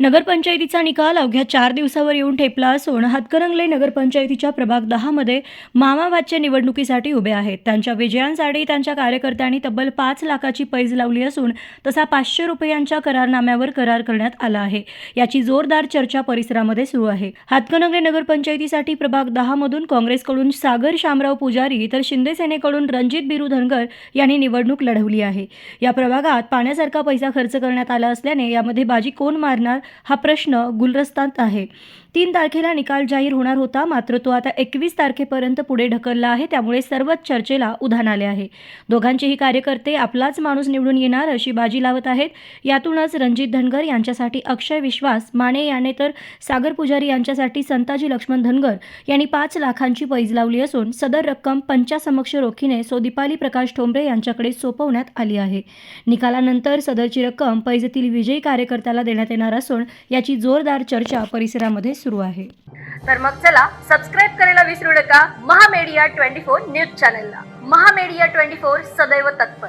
नगरपंचायतीचा निकाल अवघ्या चार दिवसावर येऊन ठेपला असून हातकरंगले नगरपंचायतीच्या प्रभाग दहामध्ये मामाभातच्या निवडणुकीसाठी उभे आहेत. त्यांच्या विजयांसाठी त्यांच्या कार्यकर्त्यांनी तब्बल पाच लाखाची पैज लावली असून तसा पाचशे रुपयांच्या करारनाम्यावर करार करण्यात आला आहे. याची जोरदार चर्चा परिसरामध्ये सुरू आहे. हातकनंगले नगरपंचायतीसाठी प्रभाग दहामधून काँग्रेसकडून सागर शामराव पुजारी तर शिंदे सेनेकडून रणजित बिरू धनगर यांनी निवडणूक लढवली आहे. या प्रभागात पाण्यासारखा पैसा खर्च करण्यात आला असल्याने यामध्ये बाजी कोण मारणार हा प्रश्न गुलरस्तात आहे. तीन तारखेला निकाल जाहीर होणार होता मात्र तो आता एकवीस तारखेपर्यंत पुढे ढकलला आहे त्यामुळे सर्वच चर्चेला उधाण आले आहे. दोघांचेही कार्यकर्ते आपलाच माणूस निवडून येणार अशी बाजी लावत आहेत. यातूनच रणजित धनगर यांच्यासाठी अक्षय विश्वास माने याने तर सागर पुजारी यांच्यासाठी संताजी लक्ष्मण धनगर यांनी पाच लाखांची पैज लावली असून सदर रक्कम पंचासमक्ष रोखीने सो दीपाली प्रकाश ठोंबरे यांच्याकडे सोपवण्यात आली आहे. निकालानंतर सदरची रक्कम पैजेतील विजयी कार्यकर्त्याला देण्यात येणार असून असून याची जोरदार चर्चा परिसरामध्ये सुरू आहे. तर मग चला सबस्क्राईब करायला विसरू नका. महामेडिया ट्वेंटी फोर न्यूज चॅनलला. महामेडिया ट्वेंटी फोर सदैव तत्पर.